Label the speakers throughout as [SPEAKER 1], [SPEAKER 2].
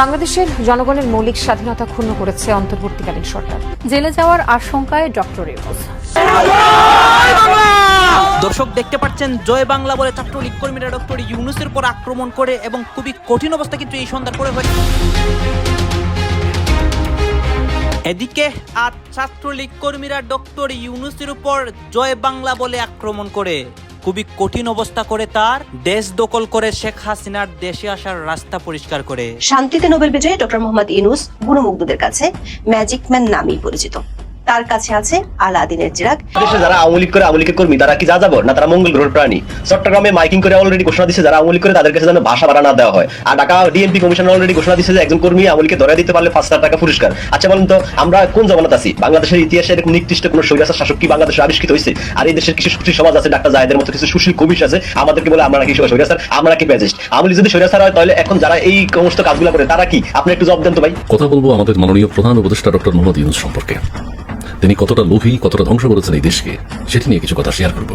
[SPEAKER 1] বাংলাদেশের জনগণের মৌলিক স্বাধীনতা ক্ষুণ্ণ করেছে অন্তর্বর্তীকালীন সরকার।
[SPEAKER 2] জেলে যাওয়ার আশঙ্কায় ডক্টর
[SPEAKER 3] দর্শক, দেখতে পাচ্ছেন, জয় বাংলা বলে ছাত্রলীগ কর্মীরা ডক্টর ইউনুসের উপর আক্রমণ করে এবং খুবই কঠিন অবস্থা কিন্তু এই সন্ধ্যার পরে হয় এদিকে আজ ছাত্রলীগ কর্মীরা ডক্টর ইউনুসের উপর জয় বাংলা বলে আক্রমণ করে। খুবই কঠিন অবস্থা করে তার দেশ দখল করে শেখ হাসিনার দেশে আসার রাস্তা পরিষ্কার করে।
[SPEAKER 4] শান্তিতে নোবেল বিজয়ী ডক্টর মোহাম্মদ ইনুস গুণমুগ্ধদের কাছে ম্যাজিক ম্যান নামেই পরিচিত। তার কাছে আছে আলাদিনের চিরাগ।
[SPEAKER 5] দেশে যারা আওয়ামী লীগ করে আওয়ামী লীগের কর্মী তারা কি যা যাব না তারা মঙ্গল গ্রহের প্রাণী। চট্টগ্রামে মাইকিং করে অলরেডি ঘোষণা দিচ্ছে যারা আওয়ামী লীগ করে তাদের কাছে যেন ভাষা ভাড়া না দেওয়া হয়। আর ঢাকা ডিএমপি কমিশন অলরেডি ঘোষণা দিচ্ছে যে একজন কর্মী আওয়ামী লীগকে ধরে দিতে পারলে পাঁচ হাজার টাকা পুরস্কার। আচ্ছা বলুন তো আমরা কোন জমানাত আছি? বাংলাদেশের ইতিহাসে এরকম নির্দিষ্ট কোন স্বৈরাচার শাসক কি বাংলাদেশে আবিষ্কৃত হয়েছে? আর এই দেশের কিছু সুশীল সমাজ আছে ডাক্তার জায়দের মতো কিছু সুশীল কবিশ আছে আমাদেরকে বলে আমরা নাকি স্বৈরাচার আমরা কি প্যাজিস্ট আওয়ামী লীগ যদি স্বৈরাচার হয় তাহলে এখন যারা এই সমস্ত কাজগুলো করে তারা কি? আপনি একটু জবাব দেন তো ভাই।
[SPEAKER 6] কথা বলব আমাদের মাননীয় প্রধান উপদেষ্টা ডক্টর মোহাম্মদ ইউনুস সম্পর্কে। তিনি কতটা লোভী কতটা ধ্বংস করেছেন এই দেশকে সেটি নিয়ে কিছু কথা শেয়ার করব।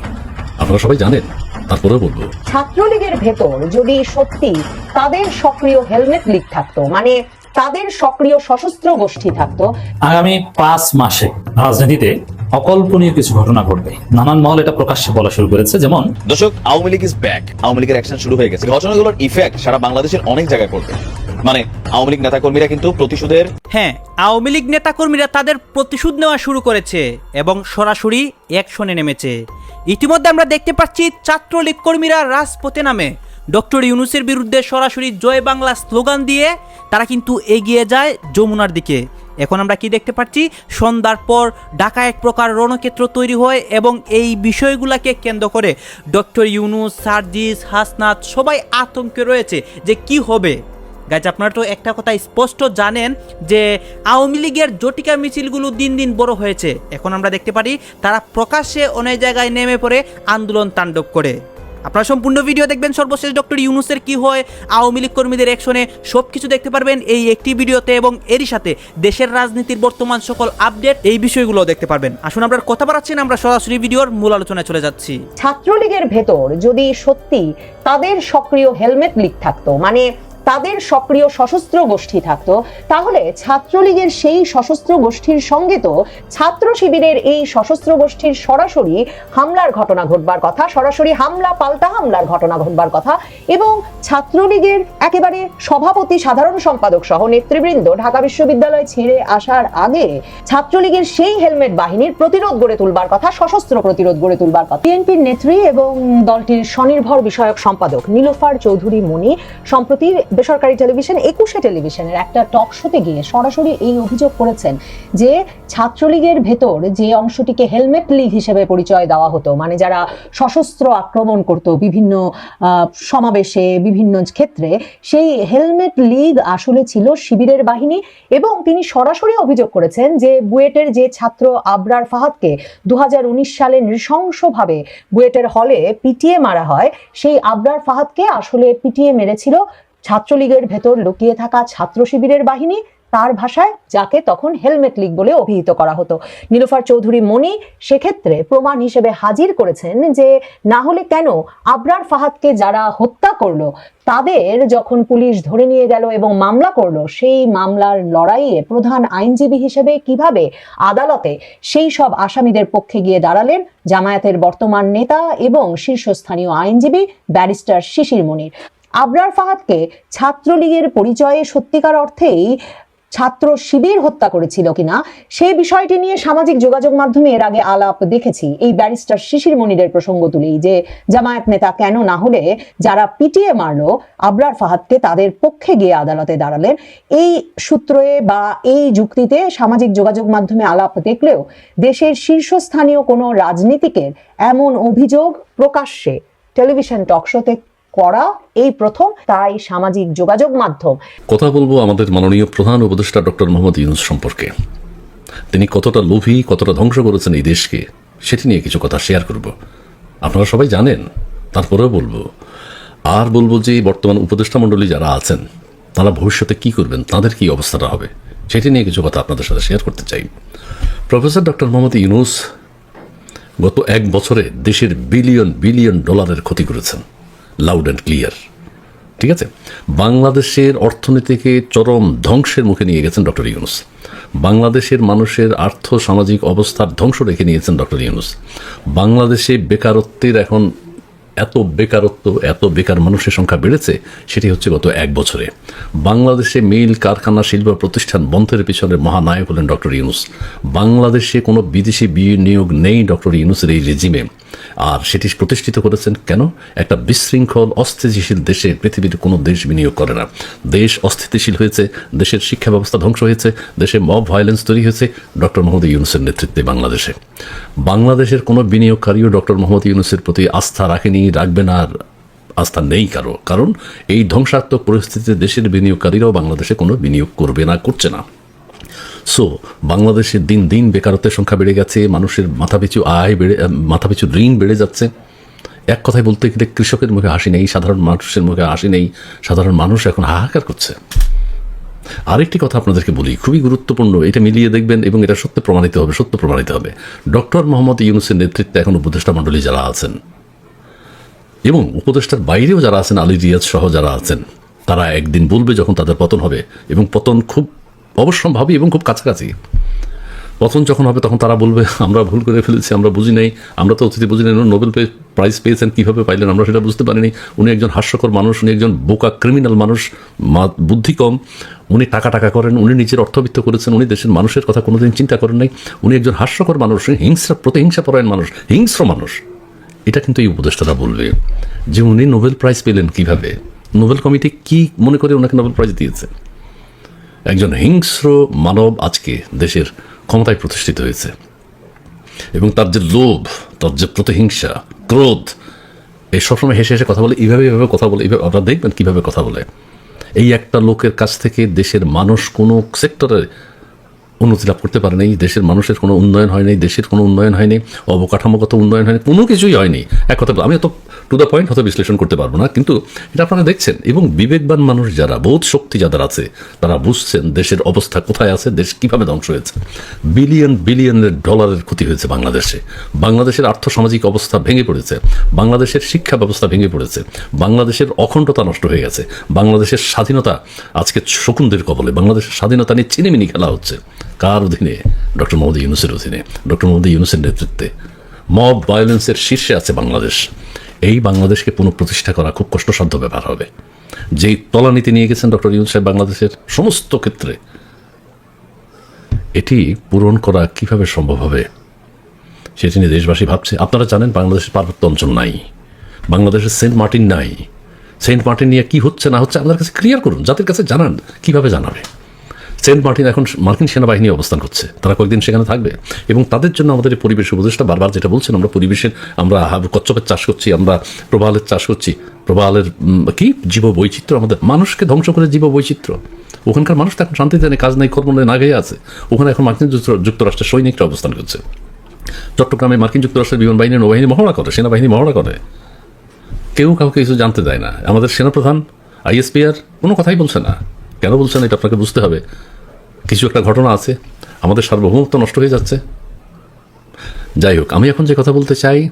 [SPEAKER 6] আপনারা সবাই জানেন তারপরেও বলব।
[SPEAKER 7] ছাত্রলীগের ভেতর যদি সত্যি তাদের সক্রিয় হেলমেট লিগ থাকতো মানে তাদের সক্রিয় সশস্ত্র গোষ্ঠী থাকতো
[SPEAKER 8] আগামী পাঁচ মাসে রাজনীতিতে অকল্পনীয় কিছু ঘটনা ঘটবে। নানান মহল এটা প্রকাশ্যে বলা শুরু করেছে যেমন
[SPEAKER 9] দর্শক Awami League is back Awami লীগের অ্যাকশন শুরু হয়ে গেছে। ঘটনাগুলোর ইফেক্ট সারা বাংলাদেশের অনেক জায়গায় পড়বে। মানে আওয়ামী লীগ নেতাকর্মীরা কিন্তু প্রতিশোধের
[SPEAKER 3] হ্যাঁ আওয়ামী লীগ নেতাকর্মীরা তাদের প্রতিশোধ নেওয়া শুরু করেছে এবং সরাসরি অ্যাকশনে নেমেছে। ইতিমধ্যে আমরা দেখতে পাচ্ছি ছাত্রলীগ কর্মীরা রাজপথে নামে। ডক্টর ইউনুসের বিরুদ্ধে সরাসরি জয় বাংলা স্লোগান দিয়ে তারা কিন্তু এগিয়ে যায় যমুনার দিকে। এখন আমরা কি দেখতে পাচ্ছি? সন্ধ্যার পর ঢাকা এক প্রকার রণক্ষেত্র তৈরি হয় এবং এই বিষয়গুলোকে কেন্দ্র করে ডক্টর ইউনুস, সার্জিস, হাসনাত সবাই আতঙ্কে রয়েছে যে কি হবে। গাছ আপনারা তো একটা কথা স্পষ্ট জানেন যে আওয়ামী লীগের জটিকা মিছিলগুলো দিন দিন বড় হয়েছে। এখন আমরা দেখতে পারি তারা প্রকাশ্যে অনেক জায়গায় নেমে পড়ে আন্দোলন তাণ্ডব করে। আপনারা সম্পূর্ণ ভিডিও দেখবেন। সর্বশেষ ডক্টর ইউনুসের কি হয়, আওয়ামী লীগ কর্মীদের অ্যাকশনে সব কিছু দেখতে পারবেন এই একটি ভিডিওতে এবং এরই সাথে দেশের রাজনীতির বর্তমান সকল আপডেট এই বিষয়গুলো দেখতে পারবেন। আসুন আমরা কথা বাড়াচ্ছেন আমরা সরাসরি ভিডিওর মূল আলোচনায় চলে যাচ্ছি।
[SPEAKER 7] ছাত্রলীগের ভেতর যদি সত্যি তাদের সক্রিয় হেলমেট লিক থাকতো মানে তাদের সক্রিয় সশস্ত্র গোষ্ঠী থাকতো। তাহলে ছাত্রলীগের সেই সশস্ত্র গোষ্ঠীর সঙ্গে তো ছাত্র শিবিরের এই সশস্ত্র গোষ্ঠীর সরাসরি হামলার ঘটনা ঘটবার কথা, সরাসরি হামলা পাল্টা হামলার ঘটনা ঘটবার কথা এবং ছাত্রলীগের একেবারে সভাপতি, সাধারণ সম্পাদক সহ নেতৃবৃন্দ ঢাকা বিশ্ববিদ্যালয় ছেড়ে আসার আগে ছাত্রলীগের সেই হেলমেট বাহিনীর প্রতিরোধ গড়ে তুলবার কথা, সশস্ত্র প্রতিরোধ গড়ে তুলবার কথা। বিএনপির নেত্রী এবং দলটির স্বনির্ভর বিষয়ক সম্পাদক নীলোফার চৌধুরী মনি, সম্প্রতি বেসরকারি টেলিভিশন, একুশে টেলিভিশনের একটা টক শোতে গিয়ে সরাসরি এই অভিযোগ করেছেন যে ছাত্রলীগের ভেতর যে অংশটিকে হেলমেট লীগ হিসেবে পরিচয় দেওয়া হতো মানে যারা সশস্ত্র আক্রমণ করত বিভিন্ন সমাবেশে, বিভিন্ন ক্ষেত্রে, সেই হেলমেট লীগ আসলে ছিল শিবিরের বাহিনী এবং তিনি সরাসরি অভিযোগ করেছেন যে বুয়েটের যে ছাত্র আবরার ফাহাদকে দু হাজার উনিশ সালে নৃশংসভাবে বুয়েটের হলে পিটিয়ে মারা হয়, সেই আবরার ফাহাদকে আসলে পিটিয়ে মেরেছিল ছাত্রলীগের ভেতর লুকিয়ে থাকা ছাত্র শিবিরের বাহিনী তার ভাষায় যাকে তখন হেলমেট লীগ বলে অভিহিত করা হতো। নীলুফার চৌধুরী মনি সেক্ষেত্রে প্রমাণ হিসেবে হাজির করেছেন যে, না হলে কেন আবরার ফাহাদকে যারা হত্যা করল, তাদের যখন পুলিশ ধরে নিয়ে গেল এবং মামলা করল, সেই মামলার লড়াইয়ে প্রধান আইনজীবী হিসেবে কীভাবে আদালতে সেই সব আসামিদের পক্ষে গিয়ে দাঁড়ালেন? জামায়াতের বর্তমান নেতা এবং শীর্ষস্থানীয় আইনজীবী ব্যারিস্টার শিশির মনির আবরার ফাহাদকে ছাত্রলীগের পরিচয়ে সত্যিকার অর্থেই ছাত্র শিবির হত্যা করেছিল কিনা সেই বিষয়টি নিয়ে সামাজিক যোগাযোগ মাধ্যমে এর আগে আলাপ দেখেছি। এই ব্যারিস্টার শিশির মনিরের প্রসঙ্গ তুলেই যে জামায়াত নেতা কেন না হলে যারা পিটিয়ে মারলো, আবরার ফাহাদকে তাদের পক্ষে গিয়ে আদালতে দাঁড়ালেন। এই সূত্রে বা এই যুক্তিতে সামাজিক যোগাযোগ মাধ্যমে আলাপ দেখলেও দেশের শীর্ষস্থানীয় কোনো রাজনীতিকের এমন অভিযোগ প্রকাশ্যে। টেলিভিশন টকশোতে করা এই প্রথম, তাই সামাজিক যোগাযোগ মাধ্যম।
[SPEAKER 6] কথা বলব আমাদের মাননীয় প্রধান উপদেষ্টা ডক্টর মোহাম্মদ ইউনুস সম্পর্কে। তিনি কতটা লোভী, কতটা ধ্বংস করেছেন এই দেশকে, সেটি নিয়ে কিছু কথা শেয়ার করব। আপনারা সবাই জানেন, তারপরেও বলব, আর বলব যে বর্তমান উপদেষ্টা মণ্ডলী যারা আছেন, তারা ভবিষ্যতে কি করবেন, তাদের কি অবস্থাটা হবে, সেটি নিয়ে কিছু কথা আপনাদের সাথে শেয়ার করতে চাই। প্রফেসর ডক্টর মোহাম্মদ ইউনুস গত এক বছরে দেশের বিলিয়ন বিলিয়ন ডলারের ক্ষতি করেছেন। লাউড অ্যান্ড ক্লিয়ার ঠিক আছে? বাংলাদেশের অর্থনীতিকে চরম ধ্বংসের মুখে নিয়ে গেছেন ডক্টর ইউনুস। বাংলাদেশের মানুষের আর্থ সামাজিক অবস্থার ধ্বংস রেখে নিয়েছেন ডক্টর ইউনুস। বাংলাদেশে বেকারত্বের এখন এত বেকারত্ব, এত বেকার মানুষের সংখ্যা বেড়েছে, সেটি হচ্ছে গত এক বছরে। বাংলাদেশে মিল, কারখানা, শিল্প প্রতিষ্ঠান বন্ধের পিছনে মহানায়ক হলেন ডক্টর ইউনুস। বাংলাদেশে কোনো বিদেশি বিনিয়োগ নেই ডক্টর ইউনুসের এই রেজিমে। আর সেটি প্রতিষ্ঠিত করেছেন কেন? একটা বিশৃঙ্খল, অস্থিতিশীল দেশে পৃথিবীর কোনো দেশ বিনিয়োগ করে না। দেশ অস্থিতিশীল হয়েছে, দেশের শিক্ষা ব্যবস্থা ধ্বংস হয়েছে, দেশে মব ভায়োলেন্স তৈরি হয়েছে, ডক্টর মোহাম্মদ ইউনুসের নেতৃত্বে বাংলাদেশে। বাংলাদেশের কোনো বিনিয়োগকারীও ডক্টর মোহাম্মদ ইউনুসের প্রতি আস্থা রাখেনি, রাখবে না, আর আস্থা নেই কারও। কারণ এই ধ্বংসাত্মক পরিস্থিতিতে দেশের বিনিয়োগকারীরাও বাংলাদেশে কোনো বিনিয়োগ করবে না, করছে না। সো বাংলাদেশে দিন দিন বেকারত্বের সংখ্যা বেড়ে গেছে, মানুষের মাথাপিছু আয় বেড়ে মাথাপিছু ঋণ বেড়ে যাচ্ছে। এক কথায় বলতে গেলে কৃষকের মুখে হাসি নেই, সাধারণ মানুষের মুখে হাসি নেই, সাধারণ মানুষ এখন হাহাকার করছে। আরেকটি কথা আপনাদেরকে বলি, খুবই গুরুত্বপূর্ণ, এটা মিলিয়ে দেখবেন এবং এটা সত্য প্রমাণিত হবে, সত্য প্রমাণিত হবে। ডক্টর মোহাম্মদ ইউনুসের নেতৃত্বে এখন উপদেষ্টা মণ্ডলী যারা আছেন, এবং উপদেষ্টার বাইরেও যারা আছেন, আলী রিয়াজ সহ যারা আছেন, তারা একদিন বলবে যখন তাদের পতন হবে, এবং পতন খুব অবশ্যম্ভাবী এবং খুব কাছাকাছি। পতন যখন হবে তখন তারা বলবে, আমরা ভুল করে ফেলেছি, আমরা বুঝি নাই, আমরা তো অতিথি বুঝি নাই নোবেল প্রাইজ পেয়েছেন, কীভাবে পাইলেন, আমরা সেটা বুঝতে পারিনি। উনি একজন হাস্যকর মানুষ, উনি একজন বোকা ক্রিমিনাল মানুষ বুদ্ধি কম। উনি টাকা টাকা করেন, উনি নিজের অর্থবিত্ত করেছেন, উনি দেশের মানুষের কথা কোনোদিন চিন্তা করেন নাই। উনি একজন হাস্যকর মানুষ হিংসা প্রতিহিংসা পরায়ণ মানুষ, হিংস্র মানুষ। এটা কিন্তু এই উপদেষ্টারা বলবে যে উনি নোবেল প্রাইজ পেলেন কীভাবে? নোবেল কমিটি কি মনে করে ওনাকে নোবেল প্রাইজ দিয়েছে? একজন হিংস্র মানব আজকে দেশের ক্ষমতায় প্রতিষ্ঠিত হয়েছে। এবং তার যে লোভ, তার যে প্রতিহিংসা, ক্রোধ, এই সবসময় হেসে হেসে কথা বলে, এইভাবে এইভাবে কথা বলে, এইভাবে আপনারা দেখবেন কীভাবে কথা বলে। এই একটা লোকের কাছ থেকে দেশের মানুষ কোনো সেক্টরে উন্নতি লাভ করতে পারেনি দেশের মানুষের কোনো উন্নয়ন হয়নি দেশের কোনো উন্নয়ন হয়নি অবকাঠামোগত উন্নয়ন হয়নি কোনো কিছুই হয়নি এক কথা আমি তো টু দ্য পয়েন্ট হয়তো বিশ্লেষণ করতে পারব না, কিন্তু এটা আপনারা দেখছেন। এবং বিবেকবান মানুষ যারা, বোধ শক্তি যাদের আছে, তারা বুঝছেন দেশের অবস্থা কোথায় আছে, দেশ কীভাবে ধ্বংস হয়েছে। বিলিয়ন, বিলিয়নের ডলারের ক্ষতি হয়েছে বাংলাদেশে। বাংলাদেশের আর্থসামাজিক অবস্থা ভেঙে পড়েছে। বাংলাদেশের শিক্ষা ব্যবস্থা ভেঙে পড়েছে। বাংলাদেশের অখণ্ডতা নষ্ট হয়ে গেছে। বাংলাদেশের স্বাধীনতা আজকে শকুনদের কবলে। বাংলাদেশের স্বাধীনতা নিয়ে চিনিমিনি খেলা হচ্ছে। কার অধীনে? ডক্টর মোহাম্মদ ইউনুসের অধীনে। ডক্টর মোহাম্মদ ইউনুসের নেতৃত্বে। মব ভায়োলেন্সের শীর্ষে আছে বাংলাদেশ। এই বাংলাদেশকে পুনঃপ্রতিষ্ঠা করা খুব কষ্টসাধ্য ব্যাপার হবে। যেই তলানীতি নিয়ে গেছেন ডক্টর ইউনুস সাহেব বাংলাদেশের সমস্ত ক্ষেত্রে, এটি পূরণ করা কীভাবে সম্ভব হবে সেটি নিয়ে দেশবাসী ভাবছে। আপনারা জানেন বাংলাদেশের পার্বত্য অঞ্চল নাই, বাংলাদেশের সেন্ট মার্টিন নাই। সেন্ট মার্টিন নিয়ে কি হচ্ছে না হচ্ছে আপনার কাছে ক্লিয়ার করুন যাদের কাছে জানান, কীভাবে জানাবে? সেন্ট মার্টিন এখন মার্কিন সেনাবাহিনী অবস্থান করছে। তারা কয়েকদিন সেখানে থাকবে এবং তাদের জন্য আমাদের পরিবেশ উপদেষ্টা বারবার যেটা বলছেন, আমরা পরিবেশের, আমরা কচ্ছপের চাষ করছি, আমরা প্রবালের চাষ করছি। প্রবালের কি? জীব বৈচিত্র্য আমাদের। মানুষকে ধ্বংস করে জীব বৈচিত্র্য ওখানকার মানুষ তো এখন শান্তিতে নেই, কাজ নেই, কর্ম নেই, না গিয়ে আছে। ওখানে এখন মার্কিন যুক্তরাষ্ট্রের সৈনিকরা অবস্থান করছে। চট্টগ্রামে মার্কিন যুক্তরাষ্ট্রের বিমান বাহিনী নৌবাহিনী মহড়া করে, সেনাবাহিনী মহড়া করে। কেউ কাউকে কিছু জানতে দেয় না। আমাদের সেনাপ্রধান, আইএসপিআর, কোনো কথাই বলছে না। কেন বলছে না? এটা আপনাকে বুঝতে হবে। কিছু একটা ঘটনা আছে, আমাদের সার্বভৌমত্ব নষ্ট হয়ে যাচ্ছে। যাই হোক, আমি এখন যে কথা বলতে চাই,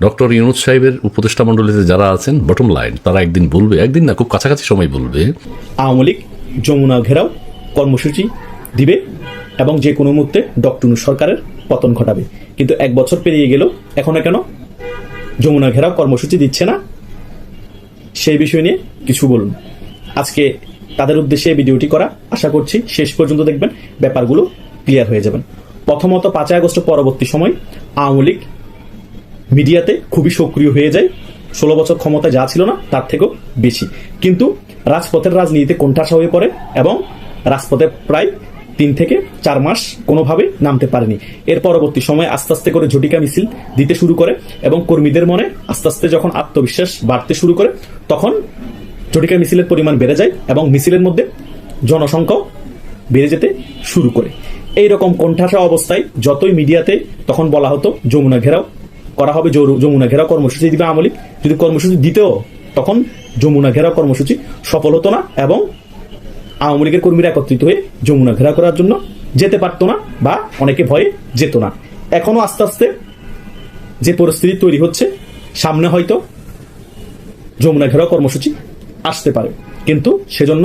[SPEAKER 6] ডক্টর ইউনুস সাহেবের উপদেষ্টা মণ্ডলীতে যারা আছেন বটম লাইন তারা একদিন বলবে, একদিন না, খুব কাছাকাছি সময় বলবে।
[SPEAKER 10] আওয়ামী লীগ যমুনা ঘেরাও কর্মসূচি দিবে এবং যে কোনো মুহূর্তে ডক্টর সরকারের পতন ঘটাবে। কিন্তু এক বছর পেরিয়ে গেল, এখনও কেন? যমুনা ঘেরাও কর্মসূচি দিচ্ছে না? সেই বিষয় নিয়ে কিছু বলুন। আজকে তাদের উদ্দেশ্যে ভিডিওটি করা। আশা করছি শেষ পর্যন্ত দেখবেন, ব্যাপারগুলো ক্লিয়ার হয়ে যাবেন। প্রথমত পাঁচই আগস্ট পরবর্তী সময় আওয়ামী লীগ মিডিয়াতে খুবই সক্রিয় হয়ে যায়। ষোলো বছর ক্ষমতা যা ছিল না, তার থেকেও বেশি। কিন্তু রাজপথের রাজনীতিতে কোণঠাসা হয়ে পড়ে এবং রাজপথে প্রায় তিন থেকে চার মাস কোনোভাবে নামতে পারেনি। এর পরবর্তী সময়ে আস্তে আস্তে করে ঝটিকা মিছিল দিতে শুরু করে এবং কর্মীদের মনে আস্তে আস্তে যখন আত্মবিশ্বাস বাড়তে শুরু করে, তখন ঝটিকা মিছিলের পরিমাণ বেড়ে যায় এবং মিছিলের মধ্যে জনসংখ্যাও বেড়ে যেতে শুরু করে। এই রকম কোণঠাসা অবস্থায় যতই মিডিয়াতে তখন বলা হতো, যমুনা ঘেরাও করা হবে যমুনা ঘেরাও কর্মসূচি দিবে আমলি যদি কর্মসূচি দিতেও, তখন যমুনা ঘেরাও কর্মসূচি সফল হতো না এবং আওয়ামী লীগের কর্মীরা একত্রিত হয়ে যমুনা ঘেরাও করার জন্য যেতে পারতো না বা অনেকে ভয়ে যেত না। এখনও আস্তে আস্তে যে পরিস্থিতি তৈরি হচ্ছে, সামনে হয়তো যমুনা ঘেরাও কর্মসূচি আসতে পারে। কিন্তু সেজন্য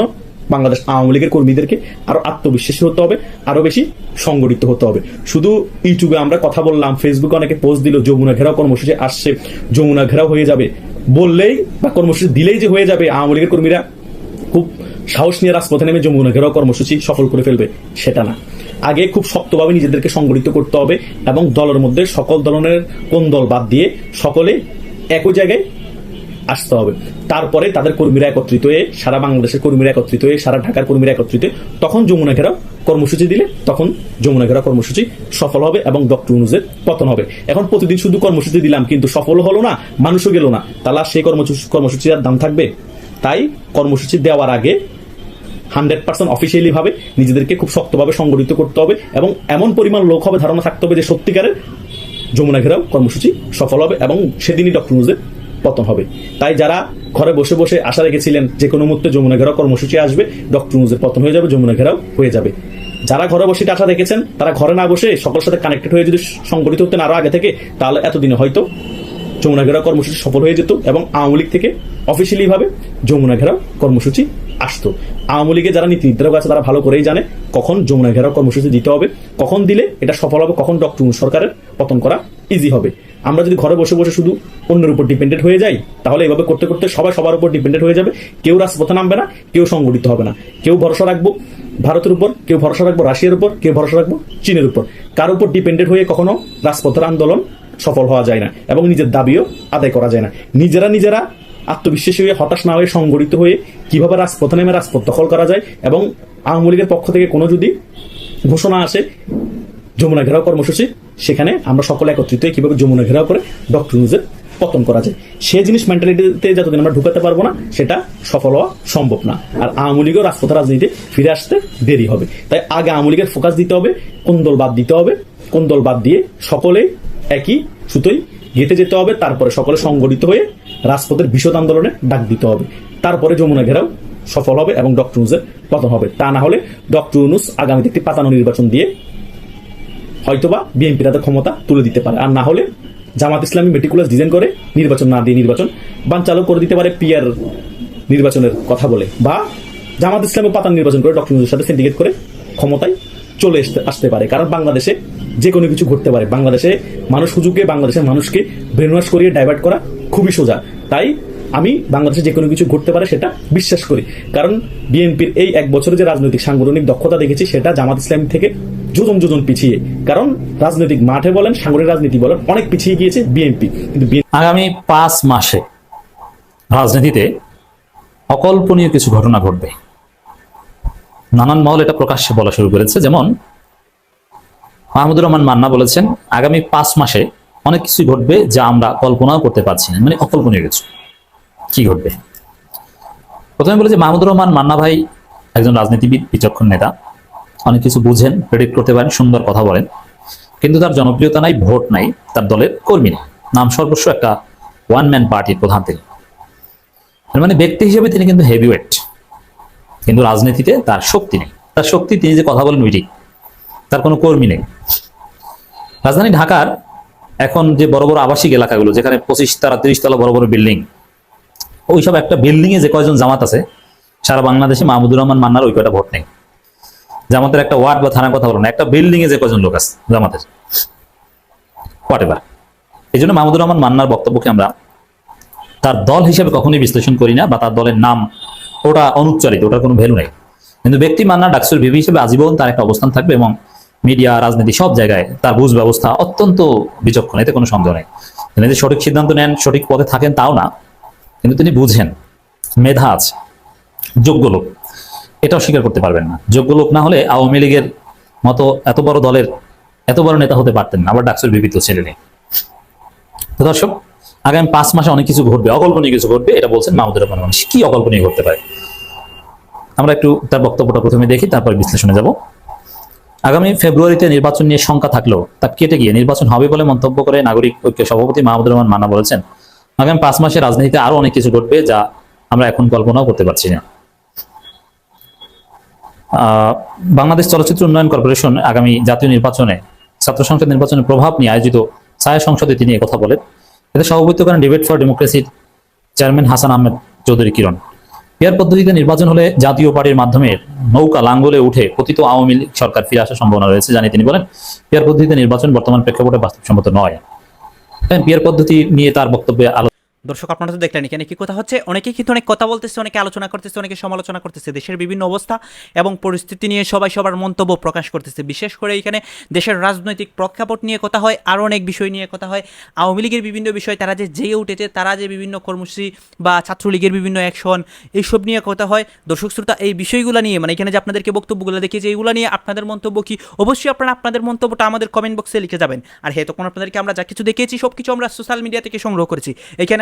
[SPEAKER 10] বাংলাদেশ আওয়ামী লীগের কর্মীদেরকে আরও আত্মবিশ্বাসী হতে হবে, আরও বেশি সংগঠিত হতে হবে। শুধু ইউটিউবে আমরা কথা বললাম ফেসবুকে অনেকে পোস্ট দিল, যমুনা ঘেরাও কর্মসূচি আসছে, যমুনা ঘেরাও হয়ে যাবে। বললেই বা কর্মসূচি দিলেই যে হয়ে যাবে, আওয়ামী লীগের কর্মীরা খুব সাহস নিয়ে রাজপথে নেমে যমুনা ঘেরাও কর্মসূচি সফল করে ফেলবে, সেটা না। আগে খুব শক্তভাবে নিজেদেরকে সংগঠিত করতে হবে এবং দলের মধ্যে সকল ধরনের কোন দল বাদ দিয়ে সকলে একই জায়গায় আসতে হবে। তারপরে তাদের কর্মীরা একত্রিত হয়ে সারা বাংলাদেশের কর্মীরা একত্রিত হয়ে সারা ঢাকার কর্মীরা একত্রিত তখন যমুনা ঘেরাও কর্মসূচি দিলে তখন যমুনা ঘেরাও কর্মসূচি সফল হবে এবং ডক্টর অনুজের পতন হবে। এখন প্রতিদিন শুধু কর্মসূচি দিলাম, কিন্তু সফল হলো না, মানুষও গেল না। তাহলে সেই কর্মসূচি কর্মসূচির আর দাম থাকবে? তাই কর্মসূচি দেওয়ার আগে হান্ড্রেড পার্সেন্ট অফিসিয়ালি ভাবে নিজেদেরকে খুব শক্তভাবে সংগঠিত করতে হবে এবং এমন পরিমাণ লোক হবে, ধারণা থাকতে হবে যে সত্যিকারের যমুনা ঘেরাও কর্মসূচি সফল হবে এবং সেদিনই ডক্টর ইউনুসের পতন হবে। তাই যারা ঘরে বসে বসে আশা রেখেছিলেন যে কোনো মুহূর্তে যমুনা ঘেরাও কর্মসূচি আসবে, ডক্টর ইউনুসের পতন হয়ে যাবে, যমুনা ঘেরাও হয়ে যাবে। যারা ঘরে বসে আশা রেখেছেন, তারা ঘরে না বসে সকলের সাথে কানেক্টেড হয়ে যদি সংগঠিত হতেন আরও আগে থেকে, তাহলে এতদিনে হয়তো যমুনা ঘেরাও কর্মসূচি সফল হয়ে যেত এবং আওয়ামী লীগ থেকে অফিসিয়ালি ভাবে যমুনা ঘেরাও কর্মসূচি আসতো। আওয়ামী লীগের যারা নীতি নির্ধারক আছে, তারা ভালো করেই জানে কখন যমুনা ঘেরাও কর্মসূচি দিতে হবে, কখন দিলে এটা সফল হবে, কখন ডক্টর সরকারের পতন করা ইজি হবে। আমরা যদি ঘরে বসে বসে শুধু অন্যের উপর ডিপেন্ডেন্ট হয়ে যাই, তাহলে এভাবে করতে করতে সবাই সবার উপর ডিপেন্ডেন্ট হয়ে যাবে। কেউ রাজপথে নামবে না, কেউ সংগঠিত হবে না। কেউ ভরসা রাখব ভারতের উপর, কেউ ভরসা রাখব রাশিয়ার উপর, কেউ ভরসা রাখব চীনের উপর। কার উপর ডিপেন্ডেন্ট হয়ে কখনো রাজপথের আন্দোলন সফল হওয়া যায় না এবং নিজের দাবিও আদায় করা যায় না। নিজেরা নিজেরা আত্মবিশ্বাসী হয়ে হতাশ না হয়ে সংগঠিত হয়ে কীভাবে রাজপথে নেমে রাজপথ দখল করা যায় এবং আওয়ামী লীগের পক্ষ থেকে কোনো যদি ঘোষণা আসে যমুনা ঘেরাও কর্মসূচি, সেখানে আমরা সকলে একত্রিত হয়ে কীভাবে যমুনা ঘেরাও করে ডক্টর নিউজের পতন করা যায়। সেই জিনিস মেন্টালিটিতে যতদিন আমরা ঢুকাতে পারব না, সেটা সফল হওয়া সম্ভব না। আর আওয়ামী লীগও রাজপথ রাজনীতিতে ফিরে আসতে দেরি হবে। তাই আগে আওয়ামী লীগের ফোকাস দিতে হবে, কোন দল বাদ দিতে হবে, কোন দল বাদ দিয়ে সকলে একই সুতোই গেতে যেতে হবে, তারপরে সকলে সংগঠিত হয়ে রাজপথের বিশদ আন্দোলনে ডাক দিতে হবে। তারপরে যমুনা ঘেরাও সফল হবে এবং ডক্টর ইউনুসের পতন হবে। তা না হলে ডক্টর ইউনুস আগামীতে একটি পাতানো নির্বাচন দিয়ে হয়তোবা বিএনপি তাদের ক্ষমতা তুলে দিতে পারে। আর না হলে জামাত ইসলামী মেটিকুলাস ডিজাইন করে নির্বাচন না দিয়ে নির্বাচন বানচালক করে দিতে পারে পিয়ার নির্বাচনের কথা বলে। বা জামাত ইসলামী পাতান নির্বাচন করে ডক্টর ইউনুসের সাথে সিন্ডিকেট করে ক্ষমতায় চলে আসতে আসতে পারে। কারণ বাংলাদেশে যে কোনো কিছু ঘটতে পারে। বাংলাদেশে মানুষ সুযোগে বাংলাদেশের মানুষকে ব্রেনওয়াশ করিয়ে ডাইভার্ট করা খুবই সোজা। তাই আমি বাংলাদেশে যে কোনো কিছু ঘটতে পারে সেটা বিশ্বাস করি। কারণ বিএনপির এই এক বছরে যে রাজনৈতিক সাংগঠনিক দক্ষতা দেখেছি, সেটা জামাত ইসলাম থেকে যোজন যোজন পিছিয়ে। কারণ রাজনৈতিক মাঠে বলেন, সাংগঠনিক রাজনীতি বলেন, অনেক পিছিয়ে গিয়েছে বিএনপি। কিন্তু
[SPEAKER 8] আগামী পাঁচ মাসে রাজনীতিতে অকল্পনীয় কিছু ঘটনা ঘটবে। নানান মহল এটা প্রকাশ্যে বলা শুরু করেছে। যেমন মাহমুদুর রহমান মান্না বলেছেন, আগামী পাঁচ মাসে অনেক কিছু ঘটবে যা আমরা কল্পনাও করতে পারছি না মানে অকল্পনীয় কিছু। কি ঘটবে? প্রথমে বলেছে মাহমুদুর রহমান মান্না ভাই একজন রাজনীতিবিদ, বিচক্ষণ নেতা। অনেক কিছু বুঝেন প্রেডিক্ট করতে পারেন, সুন্দর কথা বলেন। কিন্তু তার জনপ্রিয়তা নাই, ভোট নাই, তার দলের কর্মী নেই। নাম সর্বস্ব একটা ওয়ান ম্যান পার্টির প্রধান তিনি। মানে ব্যক্তি হিসেবে তিনি কিন্তু হেভিওয়েট কিন্তু রাজনীতিতে তার শক্তি নেই। তার শক্তি তিনি যে কথা বলেন ওইটি তার কোনো কর্মী নেই। রাজধানী ঢাকার এখন যে বড় বড় আবাসিক এলাকাগুলো, যেখানে পঁচিশ তালা, তিরিশ তলা বড় বড় বিল্ডিং, ওইসব একটা বিল্ডিং এ যে কয়জন জামাত আছে, সারা বাংলাদেশে মাহমুদুর রহমান মান্নার ওই কয়টা ভোট নেই। জামাতের একটা ওয়ার্ড বা থানার কথা বলো না, একটা বিল্ডিং এ যে কয়জন লোক আছে জামাতের। হোয়াট এভার এই জন্য মাহমুদুর রহমান মান্নার বক্তব্যকে আমরা তার দল হিসেবে কখনোই বিশ্লেষণ করি না, বা তার দলের নাম ওটা অনুচ্চারিত, ওটার কোনো ভ্যালু নেই। কিন্তু ব্যক্তি মান্না ডাকসুর ভিভি হিসেবে আজীবন তার একটা অবস্থান থাকবে এবং মিডিয়া, রাজনীতি সব জায়গায় তার বুঝ ব্যবস্থা অত্যন্ত বিচক্ষণ, এতে কোনো সন্দেহ নেই। তিনি যে সঠিক সিদ্ধান্ত নেন, সঠিক পথে থাকেন, তাও না। কিন্তু তিনি বুঝেন, মেধা আছে, যোগ্য লোক। এটাও স্বীকার করতে পারবেন না। যোগ্য লোক না হলে আওয়ামী লীগের মতো এত বড় দলের, এত বড় নেতা হতে পারতেন না। আবার ডাকসুর বিবিত ছেলে নেই। দর্শক, আগামী পাঁচ মাসে অনেক কিছু ঘটবে, অকল্পনীয় কিছু ঘটবে, এটা বলছেন মাহমুদুর রহমান মানুষ কি অকল্পনীয় ঘটতে পারে? আমরা একটু তার বক্তব্যটা প্রথমে দেখি, তারপর বিশ্লেষণে যাব। আগামী ফেব্রুয়ারিতে নির্বাচন নিয়ে শঙ্কা থাকলেও তা কেটে গিয়ে নির্বাচন হবে বলে মন্তব্য করে নাগরিক ঐক্য সভাপতি মাহমুদুর রহমান মান্না বলেছেন। আগামী পাঁচ মাসে রাজনীতিতে আরও অনেক কিছু ঘটবে যা আমরা এখন কল্পনাও করতে পারছি না। বাংলাদেশ চলচ্চিত্র উন্নয়ন কর্পোরেশন আগামী জাতীয় নির্বাচনে ছাত্র সংসদ নির্বাচনের প্রভাব নিয়ে আয়োজিত ছায়া সংসদে তিনি কথা বলেন। এতে সভাপতিত্ব করেন ডিবেট ফর ডেমোক্রেসির চেয়ারম্যান হাসান আহমেদ চৌধুরী কিরণ। পেয়ার পদ্ধতিতে নির্বাচন হলে জাতীয় পার্টির মাধ্যমে নৌকা লাঙ্গলে উঠে কথিত আওয়ামী লীগ সরকার ফিরে আসার সম্ভাবনা রয়েছে, জানিয়ে তিনি বলেন পেয়ার পদ্ধতিতে নির্বাচন বর্তমান প্রেক্ষাপটে বাস্তবসম্মত নয়। পিয়ার পদ্ধতি নিয়ে তার বক্তব্যে আলো
[SPEAKER 3] দর্শক, আপনারা তো দেখলেন এখানে কি কথা হচ্ছে। অনেকেই কিন্তু অনেক কথা বলতেছে, অনেকে আলোচনা করতেছে, অনেকে সমালোচনা করতেছে। দেশের বিভিন্ন অবস্থা এবং পরিস্থিতি নিয়ে সবাই সবার মন্তব্য প্রকাশ করতেছে। বিশেষ করে এখানে দেশের রাজনৈতিক প্রেক্ষাপট নিয়ে কথা হয়, আরও অনেক বিষয় নিয়ে কথা হয়। আওয়ামী লীগের বিভিন্ন বিষয় তারা যে জেগে উঠেছে, তারা যে বিভিন্ন কর্মসূচি বা ছাত্রলীগের বিভিন্ন অ্যাকশন এইসব নিয়ে কথা হয়। দর্শক, শ্রোতা, এই বিষয়গুলো নিয়ে মানে এখানে যে আপনাদেরকে বক্তব্যগুলো দেখিয়েছি এইগুলো নিয়ে আপনাদের মন্তব্য কি, অবশ্যই আপনারা আপনাদের মন্তব্যটা আমাদের কমেন্ট বক্সে লিখে যাবেন। আর হ্যাঁ তখন আপনাদেরকে আমরা যা কিছু দেখিয়েছি সব কিছু আমরা সোশ্যাল মিডিয়া থেকে সংগ্রহ করেছি। এখানে